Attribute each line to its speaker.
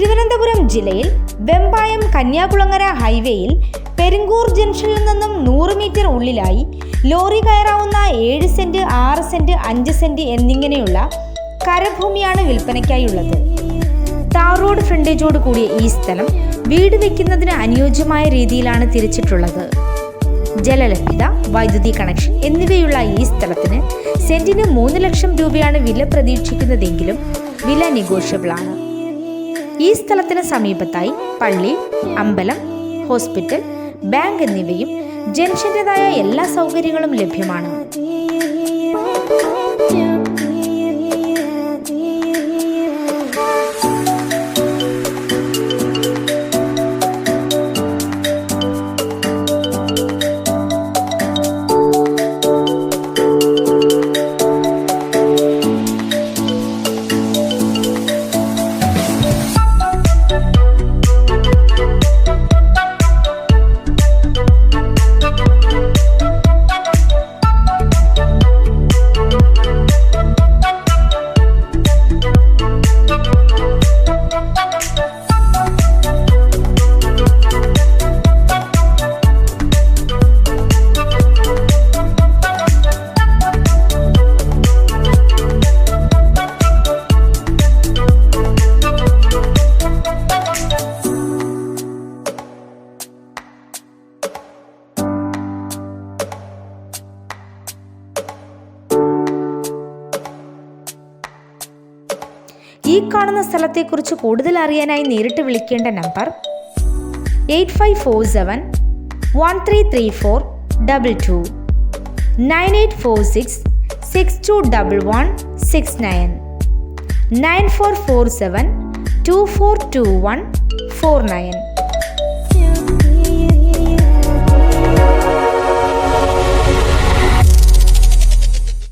Speaker 1: തിരുവനന്തപുരം ജില്ലയിൽ വെമ്പായം കന്യാകുളങ്ങര ഹൈവേയിൽ പെരുങ്കൂർ ജംഗ്ഷനിൽ നിന്നും നൂറ് മീറ്റർ ഉള്ളിലായി ലോറി കയറാവുന്ന ഏഴ് സെന്റ് ആറ് സെന്റ് അഞ്ച് സെന്റ് എന്നിങ്ങനെയുള്ള കരഭൂമിയാണ് വിൽപ്പനയ്ക്കായുള്ളത്. താർ റോഡ് ഫ്രണ്ടേജോട് കൂടിയ ഈ സ്ഥലം വീട് വയ്ക്കുന്നതിന് അനുയോജ്യമായ രീതിയിലാണ് തിരിച്ചിട്ടുള്ളത്. ജലലഭ്യത വൈദ്യുതി കണക്ഷൻ എന്നിവയുള്ള ഈ സ്ഥലത്തിന് സെന്റിന് മൂന്ന് ലക്ഷം രൂപയാണ് വില പ്രതീക്ഷിക്കുന്നതെങ്കിലും വില നെഗോഷ്യബിൾ ആണ് ഈ സ്ഥലത്തിന് സമീപത്തായി പള്ളി അമ്പലം ഹോസ്പിറ്റൽ ബാങ്ക് എന്നിവയും ജംഗ്ഷന്റെതായ എല്ലാ സൗകര്യങ്ങളും ലഭ്യമാണ്. ഈ കാണുന്ന സ്ഥലത്തെക്കുറിച്ച് കൂടുതൽ അറിയാനായി നേരിട്ട് വിളിക്കേണ്ട number eight five four seven one three three four double two nine eight four six six two double one six nine. Nine four four seven two four two one four nine.